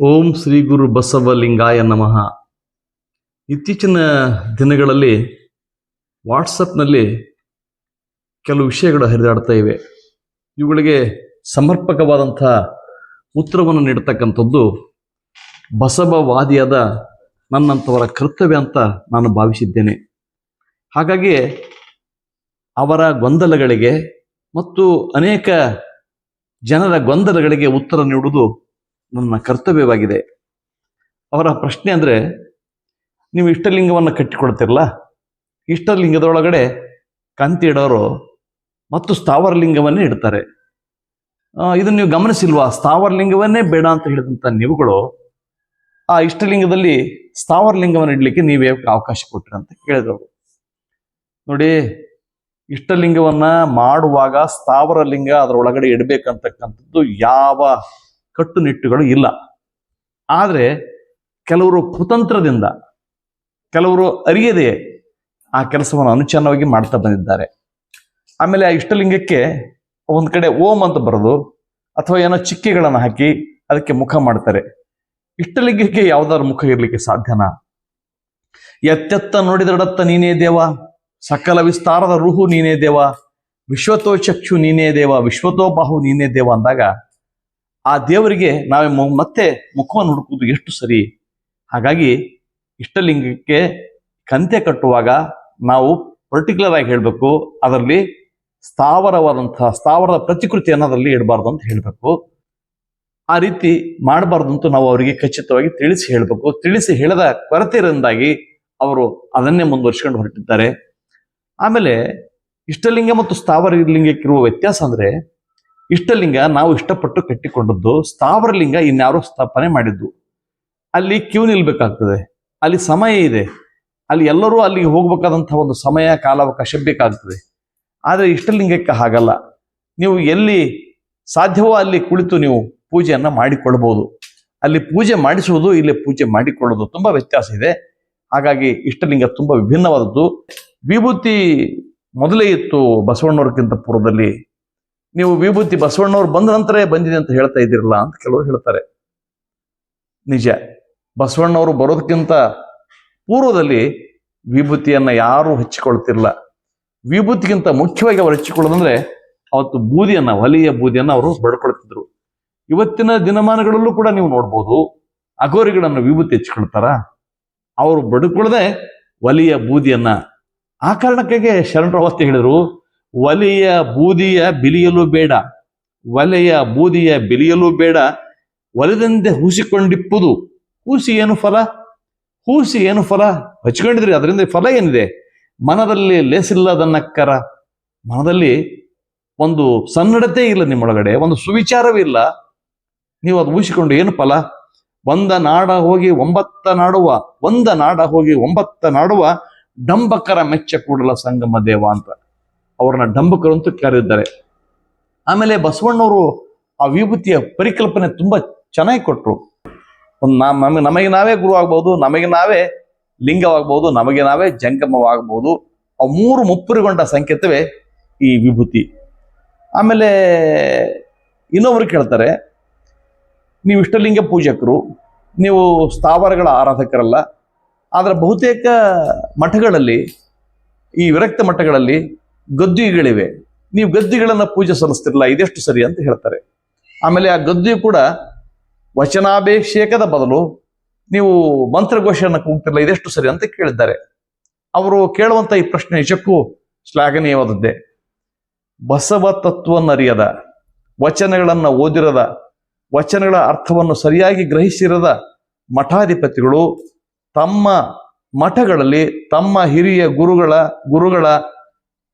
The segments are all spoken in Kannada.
ಓಂ ಶ್ರೀ ಗುರು ಬಸವಲಿಂಗಾಯ ನಮಃ. ಇತ್ತೀಚಿನ ದಿನಗಳಲ್ಲಿ ವಾಟ್ಸಪ್ನಲ್ಲಿ ಕೆಲವು ವಿಷಯಗಳು ಹರಿದಾಡ್ತಾ ಇವೆ. ಇವುಗಳಿಗೆ ಸಮರ್ಪಕವಾದಂಥ ಉತ್ತರವನ್ನು ನೀಡತಕ್ಕಂಥದ್ದು ಬಸವವಾದಿಯಾದ ನನ್ನಂಥವರ ಕರ್ತವ್ಯ ಅಂತ ನಾನು ಭಾವಿಸಿದ್ದೇನೆ. ಹಾಗಾಗಿ ಅವರ ಗೊಂದಲಗಳಿಗೆ ಮತ್ತು ಅನೇಕ ಜನರ ಗೊಂದಲಗಳಿಗೆ ಉತ್ತರ ನೀಡುವುದು ನನ್ನ ಕರ್ತವ್ಯವಾಗಿದೆ. ಅವರ ಪ್ರಶ್ನೆ ಅಂದರೆ, ನೀವು ಇಷ್ಟಲಿಂಗವನ್ನು ಕಟ್ಟಿಕೊಡ್ತಿರಲ್ಲ ಇಷ್ಟಲಿಂಗದೊಳಗಡೆ ಕಂತಿ ಇಡೋರು ಮತ್ತು ಸ್ಥಾವರಲಿಂಗವನ್ನೇ ಇಡ್ತಾರೆ. ಇದನ್ನು ನೀವು ಗಮನಿಸಿಲ್ವಾ? ಸ್ಥಾವರಲಿಂಗವನ್ನೇ ಬೇಡ ಅಂತ ಹೇಳಿದಂಥ ನೀವುಗಳು, ಆ ಇಷ್ಟಲಿಂಗದಲ್ಲಿ ಸ್ಥಾವರಲಿಂಗವನ್ನು ಇಡಲಿಕ್ಕೆ ನೀವೇ ಅವಕಾಶ ಕೊಟ್ಟಿರಿ ಅಂತ ಕೇಳಿದ್ರು ನೋಡಿ, ಇಷ್ಟಲಿಂಗವನ್ನ ಮಾಡುವಾಗ ಸ್ಥಾವರಲಿಂಗ ಅದರೊಳಗಡೆ ಇಡಬೇಕಂತಕ್ಕಂಥದ್ದು ಯಾವ ಕಟ್ಟುನಿಟ್ಟುಗಳು ಇಲ್ಲ. ಆದರೆ ಕೆಲವರು ಕುತಂತ್ರದಿಂದ, ಕೆಲವರು ಅರಿಯದೆ ಆ ಕೆಲಸವನ್ನು ಅನುಚಾನವಾಗಿ ಮಾಡ್ತಾ ಬಂದಿದ್ದಾರೆ. ಆಮೇಲೆ ಆ ಇಷ್ಟಲಿಂಗಕ್ಕೆ ಒಂದು ಕಡೆ ಓಂ ಅಂತ ಬರೆದು ಅಥವಾ ಏನೋ ಚಿಕ್ಕೆಗಳನ್ನು ಹಾಕಿ ಅದಕ್ಕೆ ಮುಖ ಮಾಡ್ತಾರೆ. ಇಷ್ಟಲಿಂಗಕ್ಕೆ ಯಾವ್ದಾದ್ರು ಮುಖ ಇರಲಿಕ್ಕೆ ಸಾಧ್ಯನಾ? ಎತ್ತೆತ್ತ ನೋಡಿದಡತ್ತ ನೀನೇ ದೇವ, ಸಕಲ ವಿಸ್ತಾರದ ರುಹು ನೀನೇ ದೇವ ವಿಶ್ವತೋ ಚಕ್ಷು ನೀನೇ ದೇವ ವಿಶ್ವತೋ ಬಾಹು ನೀನೇ ದೇವ ಅಂದಾಗ ಆ ದೇವರಿಗೆ ನಾವೇ ಮತ್ತೆ ಮುಖವನ್ನು ಹುಡುಕುವುದು ಎಷ್ಟು ಸರಿ? ಹಾಗಾಗಿ ಇಷ್ಟಲಿಂಗಕ್ಕೆ ಕಂತೆ ಕಟ್ಟುವಾಗ ನಾವು ಪರ್ಟಿಕ್ಯುಲರ್ ಆಗಿ ಹೇಳಬೇಕು. ಅದರಲ್ಲಿ ಸ್ಥಾವರವಾದಂತಹ, ಸ್ಥಾವರದ ಪ್ರತಿಕೃತಿಯನ್ನು ಅದರಲ್ಲಿ ಇಡಬಾರ್ದು ಅಂತ ಹೇಳಬೇಕು. ಆ ರೀತಿ ಮಾಡಬಾರ್ದು ಅಂತ ನಾವು ಅವರಿಗೆ ಖಚಿತವಾಗಿ ತಿಳಿಸಿ ಹೇಳಬೇಕು. ತಿಳಿಸಿ ಹೇಳದ ಕೊರತೆಯಿಂದಾಗಿ ಅವರು ಅದನ್ನೇ ಮುಂದುವರಿಸಿಕೊಂಡು ಹೊರಟಿದ್ದಾರೆ. ಆಮೇಲೆ ಇಷ್ಟಲಿಂಗ ಮತ್ತು ಸ್ಥಾವರ ಲಿಂಗಕ್ಕಿರುವ ವ್ಯತ್ಯಾಸ ಅಂದ್ರೆ ಇಷ್ಟಲಿಂಗ ನಾವು ಇಷ್ಟಪಟ್ಟು ಕಟ್ಟಿಕೊಂಡದ್ದು ಸ್ಥಾವರಲಿಂಗ ಇನ್ಯಾರೋ ಸ್ಥಾಪನೆ ಮಾಡಿದ್ದು. ಅಲ್ಲಿ ಕ್ಯೂ ನಿಲ್ಬೇಕಾಗ್ತದೆ, ಅಲ್ಲಿ ಸಮಯ ಇದೆ, ಅಲ್ಲಿ ಎಲ್ಲರೂ ಅಲ್ಲಿಗೆ ಹೋಗ್ಬೇಕಾದಂತಹ ಒಂದು ಸಮಯ, ಕಾಲಾವಕಾಶ ಬೇಕಾಗ್ತದೆ. ಆದರೆ ಇಷ್ಟಲಿಂಗಕ್ಕೆ ಹಾಗಲ್ಲ. ನೀವು ಎಲ್ಲಿ ಸಾಧ್ಯವೋ ಅಲ್ಲಿ ಕುಳಿತು ನೀವು ಪೂಜೆಯನ್ನು ಮಾಡಿಕೊಳ್ಳಬಹುದು ಅಲ್ಲಿ ಪೂಜೆ ಮಾಡಿಸುವುದು, ಇಲ್ಲಿ ಪೂಜೆ ಮಾಡಿಕೊಳ್ಳೋದು ತುಂಬಾ ವ್ಯತ್ಯಾಸ ಇದೆ. ಹಾಗಾಗಿ ಇಷ್ಟಲಿಂಗ ತುಂಬಾ ವಿಭಿನ್ನವಾದದ್ದು. ವಿಭೂತಿ ಮೊದಲೇ ಇತ್ತು ಬಸವಣ್ಣವ್ರಕ್ಕಿಂತ ಪೂರ್ವದಲ್ಲಿ ನೀವು ವಿಭೂತಿ ಬಸವಣ್ಣವ್ರು ಬಂದ ನಂತರ ಬಂದಿದೆ ಅಂತ ಹೇಳ್ತಾ ಇದ್ದಿರಲ್ಲ ಅಂತ ಕೆಲವರು ಹೇಳ್ತಾರೆ. ನಿಜ, ಬಸವಣ್ಣವರು ಬರೋದಕ್ಕಿಂತ ಪೂರ್ವದಲ್ಲಿ ವಿಭೂತಿಯನ್ನ ಯಾರೂ ಹಚ್ಚಿಕೊಳ್ತಿರಲ್ಲ ವಿಭೂತಿಗಿಂತ ಮುಖ್ಯವಾಗಿ ಅವರು ಹಚ್ಚಿಕೊಳ್ಳೋದಂದ್ರೆ ಅವತ್ತು ಬೂದಿಯನ್ನು, ಒಲಿಯ ಬೂದಿಯನ್ನು ಅವರು ಬಡ್ಕೊಳ್ತಿದ್ರು. ಇವತ್ತಿನ ದಿನಮಾನಗಳಲ್ಲೂ ಕೂಡ ನೀವು ನೋಡ್ಬೋದು ಅಗೋರಿಗಳನ್ನು ವಿಭೂತಿ ಹೆಚ್ಚಿಕೊಳ್ತಾರ? ಅವರು ಬಡ್ಕೊಳ್ಳದೆ ಒಲಿಯ ಬೂದಿಯನ್ನ. ಆ ಕಾರಣಕ್ಕಾಗಿ ಶರಣರ ಅವಸ್ಥೆ ಹೇಳಿದ್ರು ಒಲೆಯ ಬೂದಿಯ ಬಿಲಿಯಲು ಬೇಡ, ಒಲೆಯ ಬೂದಿಯ ಬಿಲಿಯಲು ಬೇಡ. ಒಲೆದಂತೆ ಹೂಸಿಕೊಂಡಿಪ್ಪುದು. ಹೂಸಿ ಏನು ಫಲ? ಹೂಸಿ ಏನು ಫಲ? ಹಚ್ಕೊಂಡಿದ್ರಿ, ಅದರಿಂದ ಫಲ ಏನಿದೆ? ಮನದಲ್ಲಿ ಲೇಸಿಲ್ಲದನ್ನಕ್ಕರ ಮನದಲ್ಲಿ ಒಂದು ಸನ್ನಡತೆ ಇಲ್ಲ ನಿಮ್ಮೊಳಗಡೆ, ಒಂದು ಸುವಿಚಾರವೂ ಇಲ್ಲ. ನೀವು ಅದು ಊಹಿಸಿಕೊಂಡು ಏನು ಫಲ? ಒಂದ ನಾಡ ಹೋಗಿ ಒಂಬತ್ತ ನಾಡುವ, ಒಂದ ನಾಡ ಹೋಗಿ ಒಂಬತ್ತ ನಾಡುವ, ಡಂಬಕರ ಮೆಚ್ಚ ಕೂಡಲ ಸಂಗಮ ದೇವ ಅಂತ. ಅವ್ರನ್ನ ಅಂತ ಕರೆದಿದ್ದಾರೆ ಆಮೇಲೆ ಬಸವಣ್ಣವರು ಆ ವಿಭೂತಿಯ ಪರಿಕಲ್ಪನೆ ತುಂಬಾ ಚೆನ್ನಾಗಿ ಕೊಟ್ಟರು ನಮಗೆ ನಮಗೆ ನಾವೇ ಗುರು ಆಗ್ಬಹುದು ನಮಗೆ ನಾವೇ ಲಿಂಗವಾಗಬಹುದು ನಮಗೆ ನಾವೇ ಜಂಗಮವಾಗಬಹುದು ಆ ಮೂರು ಮುಪ್ಪುರಿಗೊಂಡ ಸಂಕೇತವೇ ಈ ವಿಭೂತಿ. ಆಮೇಲೆ ಇನ್ನೊಬ್ರು ಕೇಳ್ತಾರೆ, ನೀವು ಇಷ್ಟಲಿಂಗ ಪೂಜಕರು, ನೀವು ಸ್ಥಾವರಗಳ ಆರಾಧಕರಲ್ಲ, ಆದರೆ ಬಹುತೇಕ ಮಠಗಳಲ್ಲಿ, ಈ ವಿರಕ್ತ ಮಠಗಳಲ್ಲಿ ಗದ್ದಿಗಳಿವೆ. ನೀವು ಗದ್ದಿಗಳನ್ನ ಪೂಜೆ ಸಲ್ಲಿಸ್ತಿರಲ್ಲ ಇದೆಷ್ಟು ಸರಿ ಅಂತ ಹೇಳ್ತಾರೆ. ಆಮೇಲೆ ಆ ಗದ್ದಿ ಕೂಡ ವಚನಾಭಿಷೇಕದ ಬದಲು ನೀವು ಮಂತ್ರಘೋಷೆಯನ್ನು ಕೂಗ್ತಿರಲ್ಲ ಇದೆಷ್ಟು ಸರಿ ಅಂತ ಕೇಳಿದ್ದಾರೆ. ಅವರು ಕೇಳುವಂತ ಈ ಪ್ರಶ್ನೆ ನಿಜಕ್ಕೂ ಶ್ಲಾಘನೀಯವಾದದ್ದೇ. ಬಸವ ತತ್ವನ್ನರಿಯದ ವಚನಗಳನ್ನು ಓದಿರದ, ವಚನಗಳ ಅರ್ಥವನ್ನು ಸರಿಯಾಗಿ ಗ್ರಹಿಸಿರದ ಮಠಾಧಿಪತಿಗಳು ತಮ್ಮ ಮಠಗಳಲ್ಲಿ ತಮ್ಮ ಹಿರಿಯ ಗುರುಗಳ ಗುರುಗಳ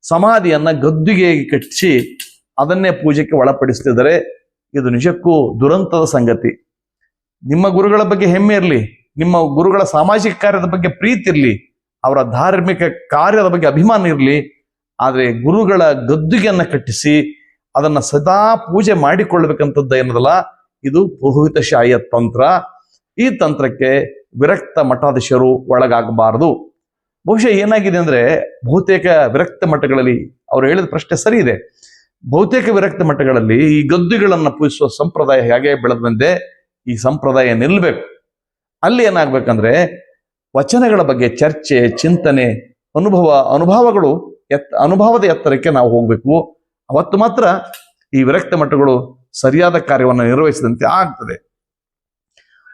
ಸಮಾಧಿಯನ್ನ ಗದ್ದುಗೆ ಕಟ್ಟಿಸಿ ಅದನ್ನೇ ಪೂಜೆಗೆ ಒಳಪಡಿಸ್ತಿದ್ದಾರೆ. ಇದು ನಿಜಕ್ಕೂ ದುರಂತದ ಸಂಗತಿ. ನಿಮ್ಮ ಗುರುಗಳ ಬಗ್ಗೆ ಹೆಮ್ಮೆ ಇರಲಿ, ನಿಮ್ಮ ಗುರುಗಳ ಸಾಮಾಜಿಕ ಕಾರ್ಯದ ಬಗ್ಗೆ ಪ್ರೀತಿ ಇರಲಿ, ಅವರ ಧಾರ್ಮಿಕ ಕಾರ್ಯದ ಬಗ್ಗೆ ಅಭಿಮಾನ ಇರಲಿ, ಆದರೆ ಗುರುಗಳ ಗದ್ದುಗೆಯನ್ನ ಕಟ್ಟಿಸಿ ಅದನ್ನ ಸದಾ ಪೂಜೆ ಮಾಡಿಕೊಳ್ಳಬೇಕಂತದ್ದು ಏನದಲ್ಲ, ಇದು ಪುರೋಹಿತಶಾಹಿಯ ತಂತ್ರ. ಈ ತಂತ್ರಕ್ಕೆ ವಿರಕ್ತ ಮಠಾಧೀಶರು ಒಳಗಾಗಬಾರದು. ಬಹುಶಃ ಏನಾಗಿದೆ ಅಂದ್ರೆ ಬಹುತೇಕ ವಿರಕ್ತ ಮಠಗಳಲ್ಲಿ ಅವರು ಹೇಳಿದ ಪ್ರಶ್ನೆ ಸರಿ ಇದೆ. ಬಹುತೇಕ ವಿರಕ್ತ ಮಠಗಳಲ್ಲಿ ಈ ಗದ್ದುಗಳನ್ನ ಪೂಜಿಸುವ ಸಂಪ್ರದಾಯ ಹೇಗೆ ಬೆಳೆದಂತೆ ಬಂದೆ ಈ ಸಂಪ್ರದಾಯ ನಿಲ್ಲಬೇಕು. ಅಲ್ಲಿ ಏನಾಗ್ಬೇಕಂದ್ರೆ ವಚನಗಳ ಬಗ್ಗೆ ಚರ್ಚೆ, ಚಿಂತನೆ, ಅನುಭವ, ಅನುಭವಗಳು ಎತ್, ಅನುಭವದ ಎತ್ತರಕ್ಕೆ ನಾವು ಹೋಗ್ಬೇಕು. ಅವತ್ತು ಮಾತ್ರ ಈ ವಿರಕ್ತ ಮಠಗಳು ಸರಿಯಾದ ಕಾರ್ಯವನ್ನು ನಿರ್ವಹಿಸಿದಂತೆ ಆಗ್ತದೆ.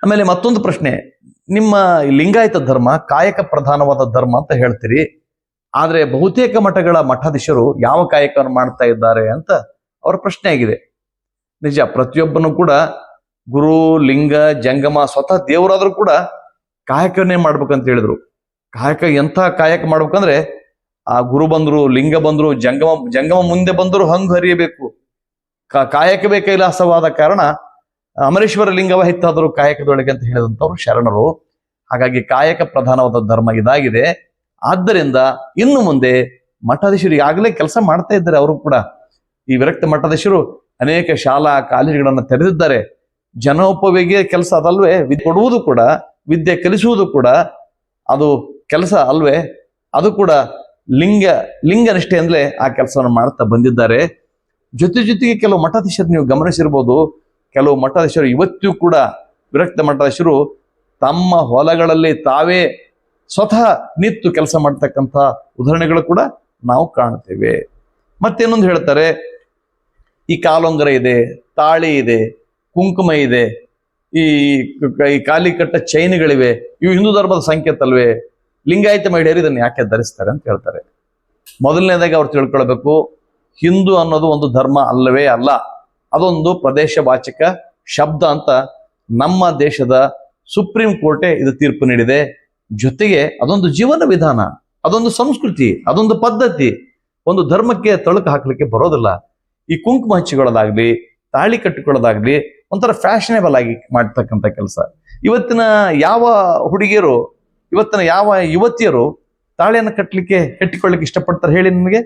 ಆಮೇಲೆ ಮತ್ತೊಂದು ಪ್ರಶ್ನೆ ನಿಮ್ಮ ಲಿಂಗಾಯತ ಧರ್ಮ, ಕಾಯಕ ಪ್ರಧಾನವಾದ ಧರ್ಮ ಅಂತ ಹೇಳ್ತೀರಿ. ಆದ್ರೆ ಬಹುತೇಕ ಮಠಗಳ ಮಠಾಧೀಶರು ಯಾವ ಕಾಯಕವನ್ನು ಮಾಡ್ತಾ ಇದ್ದಾರೆ ಅಂತ ಅವರ ಪ್ರಶ್ನೆ ಆಗಿದೆ. ನಿಜ, ಪ್ರತಿಯೊಬ್ಬನು ಕೂಡ ಗುರು, ಲಿಂಗ, ಜಂಗಮ ಸ್ವತಃ ದೇವರಾದ್ರೂ ಕೂಡ ಕಾಯಕವನ್ನೇ ಮಾಡ್ಬೇಕಂತ ಹೇಳಿದ್ರು. ಕಾಯಕ ಎಂಥ ಕಾಯಕ ಮಾಡ್ಬೇಕಂದ್ರೆ, ಆ ಗುರು ಬಂದ್ರು, ಲಿಂಗ ಬಂದ್ರು, ಜಂಗಮ ಜಂಗಮ ಮುಂದೆ ಬಂದ್ರು ಹಂಗ್ ಹರಿಯಬೇಕು. ಕಾಯಕ ಕೈಲಾಸವಾದ ಕಾರಣ ಅಮರೇಶ್ವರ ಲಿಂಗವ ಹಿತ್ತಾದರೂ ಕಾಯಕದೊಳಗೆ ಅಂತ ಹೇಳಿದಂಥವ್ರು ಶರಣರು. ಹಾಗಾಗಿ ಕಾಯಕ ಪ್ರಧಾನವಾದ ಧರ್ಮ ಇದಾಗಿದೆ. ಆದ್ದರಿಂದ ಇನ್ನು ಮುಂದೆ ಮಠಾಧೀಶರು ಈಗಾಗಲೇ ಕೆಲಸ ಮಾಡ್ತಾ ಇದ್ದಾರೆ ಅವರು ಕೂಡ. ಈ ವಿರಕ್ತ ಮಠಾಧೀಶರು ಅನೇಕ ಶಾಲಾ ಕಾಲೇಜುಗಳನ್ನು ತೆರೆದಿದ್ದಾರೆ. ಜನೋಪವೇಗೆ ಕೆಲಸ ಅದಲ್ವೇ, ವಿದ್ಯೆ ಕೊಡುವುದು ಕೂಡ, ವಿದ್ಯೆ ಕಲಿಸುವುದು ಕೂಡ, ಅದು ಕೆಲಸ ಅಲ್ವೇ, ಅದು ಕೂಡ ಲಿಂಗ ಲಿಂಗ ನಿಷ್ಠೆಯಿಂದಲೇ ಆ ಕೆಲಸವನ್ನು ಮಾಡ್ತಾ ಬಂದಿದ್ದಾರೆ. ಜೊತೆ ಜೊತೆಗೆ ಕೆಲವು ಮಠಾಧೀಶರು ನೀವು ಗಮನಿಸಿರ್ಬೋದು ಕೆಲವು ಮಠಾಧೀಶರು ಇವತ್ತಿಗೂ ಕೂಡ ವಿರಕ್ತ ಮಠಾಧೀಶರು ತಮ್ಮ ಹೊಲಗಳಲ್ಲಿ ತಾವೇ ಸ್ವತಃ ನಿತ್ತು ಕೆಲಸ ಮಾಡ್ತಕ್ಕಂಥ ಉದಾಹರಣೆಗಳು ಕೂಡ ನಾವು ಕಾಣ್ತೇವೆ ಮತ್ತೇನೊಂದು ಹೇಳ್ತಾರೆ? ಈ ಕಾಲೊಂಗರ ಇದೆ, ತಾಳಿ ಇದೆ, ಕುಂಕುಮ ಇದೆ, ಈ ಕಾಲಿ ಕಟ್ಟ ಚೈನ್ಗಳಿವೆ, ಇವು ಹಿಂದೂ ಧರ್ಮದ ಸಂಕೇತ ಅಲ್ವೇ ಲಿಂಗಾಯತ ಮಹಿಳೆಯರು ಇದನ್ನು ಯಾಕೆ ಧರಿಸ್ತಾರೆ ಅಂತ ಹೇಳ್ತಾರೆ. ಮೊದಲನೇದಾಗಿ ಅವ್ರು ತಿಳ್ಕೊಳ್ಬೇಕು, ಹಿಂದೂ ಅನ್ನೋದು ಒಂದು ಧರ್ಮ ಅಲ್ಲವೇ ಅಲ್ಲ. ಅದೊಂದು ಪ್ರದೇಶ ವಾಚಕ ಶಬ್ದ ಅಂತ ನಮ್ಮ ದೇಶದ ಸುಪ್ರೀಂ ಕೋರ್ಟೇ ಇದು ತೀರ್ಪು ನೀಡಿದೆ. ಜೊತೆಗೆ ಅದೊಂದು ಜೀವನ ವಿಧಾನ, ಅದೊಂದು ಸಂಸ್ಕೃತಿ, ಅದೊಂದು ಪದ್ಧತಿ, ಒಂದು ಧರ್ಮಕ್ಕೆ ತಳುಕು ಹಾಕಲಿಕ್ಕೆ ಬರೋದಿಲ್ಲ. ಈ ಕುಂಕುಮ ಹಚ್ಚಿಕೊಳ್ಳೋದಾಗ್ಲಿ, ತಾಳಿ ಕಟ್ಟಿಕೊಳ್ಳೋದಾಗ್ಲಿ, ಒಂಥರ ಫ್ಯಾಷನೇಬಲ್ ಆಗಿ ಮಾಡ್ತಕ್ಕಂಥ ಕೆಲಸ. ಇವತ್ತಿನ ಯಾವ ಹುಡುಗಿಯರು, ಇವತ್ತಿನ ಯಾವ ಯುವತಿಯರು ತಾಳಿಯನ್ನು ಕಟ್ಟಲಿಕ್ಕೆ ಕಟ್ಟಿಕೊಳ್ಳಿಕ್ಕೆ ಇಷ್ಟಪಡ್ತಾರೆ ಹೇಳಿ ನಿಮಗೆ?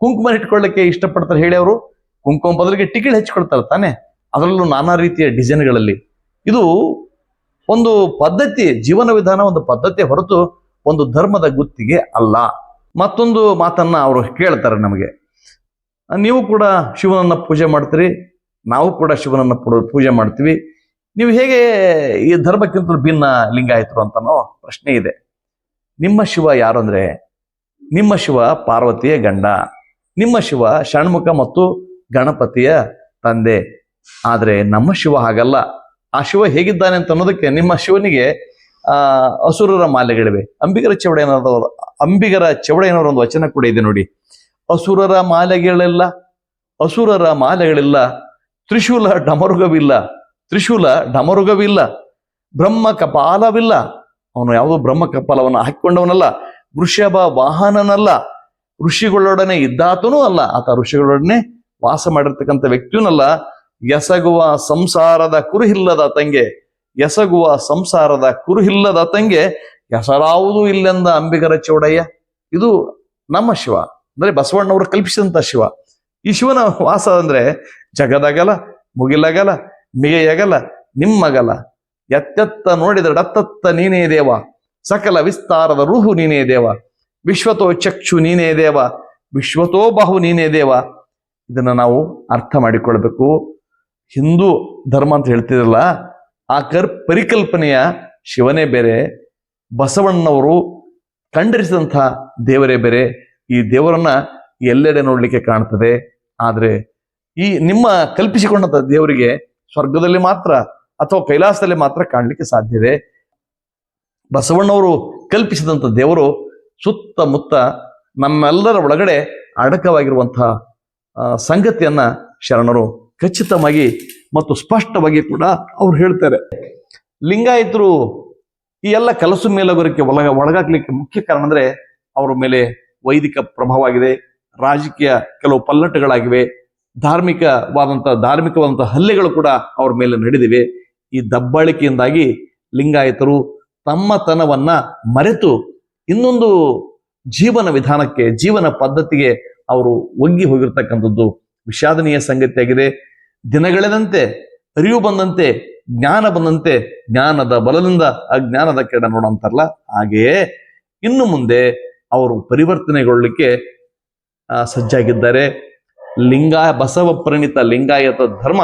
ಕುಂಕುಮ ಇಟ್ಕೊಳ್ಳಿಕ್ಕೆ ಇಷ್ಟಪಡ್ತಾರೆ ಹೇಳಿ ಅವರು? ಕುಂಕುಮ ಬದಲಿಗೆ ಟಿಕೆಟ್ ಹಚ್ಕೊಳ್ತಾರೆ ತಾನೆ? ಅದರಲ್ಲೂ ನಾನಾ ರೀತಿಯ ಡಿಸೈನ್ಗಳಲ್ಲಿ ಇದು ಒಂದು ಪದ್ಧತಿ, ಜೀವನ ವಿಧಾನ ಒಂದು ಪದ್ಧತಿ ಹೊರತು ಒಂದು ಧರ್ಮದ ಗುತ್ತಿಗೆ ಅಲ್ಲ. ಮತ್ತೊಂದು ಮಾತನ್ನ ಅವರು ಕೇಳ್ತಾರೆ ನಮಗೆ. ನೀವು ಕೂಡ ಶಿವನನ್ನ ಪೂಜೆ ಮಾಡ್ತೀರಿ, ನಾವು ಕೂಡ ಶಿವನನ್ನ ಪೂಜೆ ಮಾಡ್ತೀವಿ. ನೀವು ಹೇಗೆ ಈ ಧರ್ಮಕ್ಕಿಂತ ಭಿನ್ನ ಲಿಂಗಾಯಿತರು ಅಂತನೋ ಪ್ರಶ್ನೆ ಇದೆ. ನಿಮ್ಮ ಶಿವ ಯಾರು ಅಂದ್ರೆ, ನಿಮ್ಮ ಶಿವ ಪಾರ್ವತಿಯ ಗಂಡ, ನಿಮ್ಮ ಶಿವ ಷಣ್ಮುಖ ಮತ್ತು ಗಣಪತಿಯ ತಂದೆ. ಆದ್ರೆ ನಮ್ಮ ಶಿವ ಹಾಗಲ್ಲ. ಆ ಶಿವ ಹೇಗಿದ್ದಾನೆ ಅಂತ ಅನ್ನೋದಕ್ಕೆ ನಿಮ್ಮ ಶಿವನಿಗೆ, ಆ, ಅಸುರರ ಮಾಲೆಗಳಿವೆ. ಅಂಬಿಗರ ಚೌಡಯ್ಯನವರ ಅಂಬಿಗರ ಚೌಡಯ್ಯನವರ ಒಂದು ವಚನ ಕೂಡ ಇದೆ ನೋಡಿ. ಅಸುರರ ಮಾಲೆಗಳಿಲ್ಲ ಅಸುರರ ಮಾಲೆಗಳಿಲ್ಲ. ತ್ರಿಶೂಲ ಡಮರುಗವಿಲ್ಲ. ತ್ರಿಶೂಲ ಡಮರುಗವಿಲ್ಲ. ಬ್ರಹ್ಮ ಕಪಾಲವಿಲ್ಲ. ಅವನು ಯಾವುದೋ ಬ್ರಹ್ಮ ಕಪಾಲವನ್ನು ಹಾಕಿಕೊಂಡವನಲ್ಲ. ವೃಷಭ ವಾಹನನಲ್ಲ. ಋಷಿಗಳೊಡನೆ ಇದ್ದಾತನೂ ಅಲ್ಲ. ಆತ ಋಷಿಗಳೊಡನೆ ವಾಸ ಮಾಡಿರ್ತಕ್ಕಂಥ ವ್ಯಕ್ತಿಯೂನಲ್ಲ ಎಸಗುವ ಸಂಸಾರದ ಕುರುಹಿಲ್ಲದ ತಂಗೆ, ಎಸಗುವ ಸಂಸಾರದ ಕುರುಹಿಲ್ಲದ ತಂಗೆ ಹೆಸರಾವುದೂ ಇಲ್ಲೆಂದ ಅಂಬಿಗರ ಚೌಡಯ್ಯ. ಇದು ನಮ್ಮ ಶಿವ. ಅಂದ್ರೆ ಬಸವಣ್ಣವರು ಕಲ್ಪಿಸಿದಂತ ಶಿವ. ಈ ಶಿವನ ವಾಸ ಅಂದ್ರೆ ಜಗದಗಲ, ಮುಗಿಲಗಲ, ಮಿಗೆಯಗಲ, ನಿಮ್ಮಗಲ. ಎತ್ತೆತ್ತ ನೋಡಿದಡತ್ತತ್ತ ನೀನೇ ದೇವ. ಸಕಲ ವಿಸ್ತಾರದ ರೂಹು ನೀನೇ ದೇವ. ವಿಶ್ವತೋ ಚಕ್ಷು ನೀನೇ ದೇವ. ವಿಶ್ವತೋ ಬಾಹು ನೀನೇ ದೇವ. ಇದನ್ನ ನಾವು ಅರ್ಥ ಮಾಡಿಕೊಳ್ಬೇಕು. ಹಿಂದೂ ಧರ್ಮ ಅಂತ ಹೇಳ್ತಿರಲ್ಲ, ಆ ಕರ್, ಪರಿಕಲ್ಪನೆಯ ಶಿವನೇ ಬೇರೆ ಬಸವಣ್ಣನವರು ಕಂಡರಿಸಿದಂಥ ದೇವರೇ ಬೇರೆ, ಈ ದೇವರನ್ನ ಎಲ್ಲೆಡೆ ನೋಡಲಿಕ್ಕೆ ಕಾಣ್ತದೆ. ಆದರೆ ಈ ನಿಮ್ಮ ಕಲ್ಪಿಸಿಕೊಂಡಂತ ದೇವರಿಗೆ ಸ್ವರ್ಗದಲ್ಲಿ ಮಾತ್ರ ಅಥವಾ ಕೈಲಾಸದಲ್ಲಿ ಮಾತ್ರ ಕಾಣಲಿಕ್ಕೆ ಇದೆ. ಬಸವಣ್ಣವರು ಕಲ್ಪಿಸಿದಂಥ ದೇವರು ಸುತ್ತಮುತ್ತ ನಮ್ಮೆಲ್ಲರ ಒಳಗಡೆ ಅಡಕವಾಗಿರುವಂತಹ ಸಂಗತಿಯನ್ನ ಶರಣರು ಖಚಿತವಾಗಿ ಮತ್ತು ಸ್ಪಷ್ಟವಾಗಿ ಕೂಡ ಅವ್ರು ಹೇಳ್ತಾರೆ. ಲಿಂಗಾಯತರು ಈ ಎಲ್ಲ ಕಲಸು ಮೇಲೋಗರಕ್ಕೆ ಒಳಗ ಒಳಗಾಗ್ಲಿಕ್ಕೆ ಮುಖ್ಯ ಕಾರಣ ಅಂದ್ರೆ ಅವರ ಮೇಲೆ ವೈದಿಕ ಪ್ರಭಾವ ಆಗಿದೆ ರಾಜಕೀಯ ಕೆಲವು ಪಲ್ಲಟಗಳಾಗಿವೆ ಧಾರ್ಮಿಕವಾದಂಥ ಧಾರ್ಮಿಕವಾದಂಥ ಹಲ್ಲೆಗಳು ಕೂಡ ಅವ್ರ ಮೇಲೆ ನಡೆದಿವೆ. ಈ ದಬ್ಬಾಳಿಕೆಯಿಂದಾಗಿ ಲಿಂಗಾಯತರು ತಮ್ಮತನವನ್ನ ಮರೆತು ಇನ್ನೊಂದು ಜೀವನ ವಿಧಾನಕ್ಕೆ, ಜೀವನ ಪದ್ಧತಿಗೆ ಅವರು ಒಗ್ಗಿ ಹೋಗಿರ್ತಕ್ಕಂಥದ್ದು ವಿಷಾದನೀಯ ಸಂಗತಿಯಾಗಿದೆ. ದಿನಗಳೆದಂತೆ, ಅರಿವು ಬಂದಂತೆ, ಜ್ಞಾನ ಬಂದಂತೆ, ಜ್ಞಾನದ ಬಲದಿಂದ ಅಜ್ಞಾನದ ಕೆಡ ನೋಡಂತಾರಲ್ಲ ಹಾಗೆಯೇ ಇನ್ನು ಮುಂದೆ ಅವರು ಪರಿವರ್ತನೆಗೊಳ್ಳಲಿಕ್ಕೆ ಸಜ್ಜಾಗಿದ್ದಾರೆ. ಲಿಂಗ ಬಸವ ಪ್ರಣಿತ ಲಿಂಗಾಯತ ಧರ್ಮ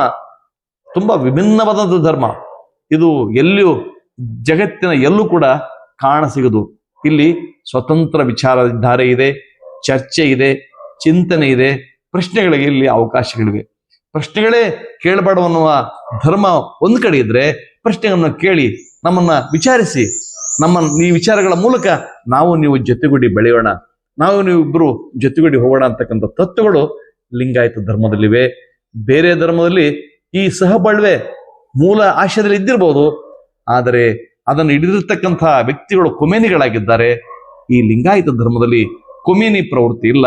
ತುಂಬಾ ವಿಭಿನ್ನವಾದ ಧರ್ಮ. ಇದು ಎಲ್ಲಿಯೂ, ಜಗತ್ತಿನ ಎಲ್ಲೂ ಕೂಡ ಕಾಣಸಿಗದು. ಇಲ್ಲಿ ಸ್ವತಂತ್ರ ವಿಚಾರಧಾರೆ ಇದೆ, ಚರ್ಚೆ ಇದೆ ಚಿಂತನೆ ಇದೆ, ಪ್ರಶ್ನೆಗಳಿಗೆ ಇಲ್ಲಿ ಅವಕಾಶಗಳಿವೆ. ಪ್ರಶ್ನೆಗಳೇ ಕೇಳಬಾರ್ದು ಅನ್ನುವ ಧರ್ಮ ಒಂದು ಕಡೆ ಇದ್ರೆ ಪ್ರಶ್ನೆಗಳನ್ನು ಕೇಳಿ ನಮ್ಮನ್ನ ವಿಚಾರಿಸಿ, ನಮ್ಮ ಈ ವಿಚಾರಗಳ ಮೂಲಕ ನಾವು ನೀವು ಜೊತೆಗೂಡಿ ಬೆಳೆಯೋಣ. ನಾವು ನೀವಿಬ್ರು ಜೊತೆಗೂಡಿ ಹೋಗೋಣ ಅಂತಕ್ಕಂಥ ತತ್ವಗಳು ಲಿಂಗಾಯತ ಧರ್ಮದಲ್ಲಿವೆ. ಬೇರೆ ಧರ್ಮದಲ್ಲಿ ಈ ಸಹಬಾಳ್ವೆ ಮೂಲ ಆಶಯದಲ್ಲಿ ಇದ್ದಿರಬಹುದು ಆದರೆ ಅದನ್ನು ಹಿಡಿದಿರ್ತಕ್ಕಂಥ ವ್ಯಕ್ತಿಗಳು ಕೊಮೇನಿಗಳಾಗಿದ್ದಾರೆ. ಈ ಲಿಂಗಾಯತ ಧರ್ಮದಲ್ಲಿ ಕೊಮೇನಿ ಪ್ರವೃತ್ತಿ ಇಲ್ಲ.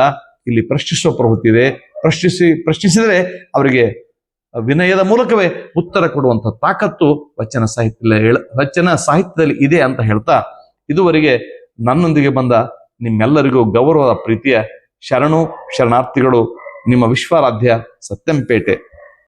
ಇಲ್ಲಿ ಪ್ರಶ್ನಿಸುವ ಪ್ರವೃತ್ತಿ ಇದೆ. ಪ್ರಶ್ನಿಸಿ, ಪ್ರಶ್ನಿಸಿದರೆ ಅವರಿಗೆ ವಿನಯದ ಮೂಲಕವೇ ಉತ್ತರ ಕೊಡುವಂತ ತಾಕತ್ತು ವಚನ ಸಾಹಿತ್ಯ ವಚನ ಸಾಹಿತ್ಯದಲ್ಲಿ ಇದೆ ಅಂತ ಹೇಳ್ತಾ ಇದುವರೆಗೆ ನನ್ನೊಂದಿಗೆ ಬಂದ ನಿಮ್ಮೆಲ್ಲರಿಗೂ ಗೌರವದ ಪ್ರೀತಿಯ ಶರಣು, ಶರಣಾರ್ಥಿಗಳು ನಿಮ್ಮ ವಿಶ್ವಾರಾಧ್ಯ ಸತ್ಯಂಪೇಟೆ.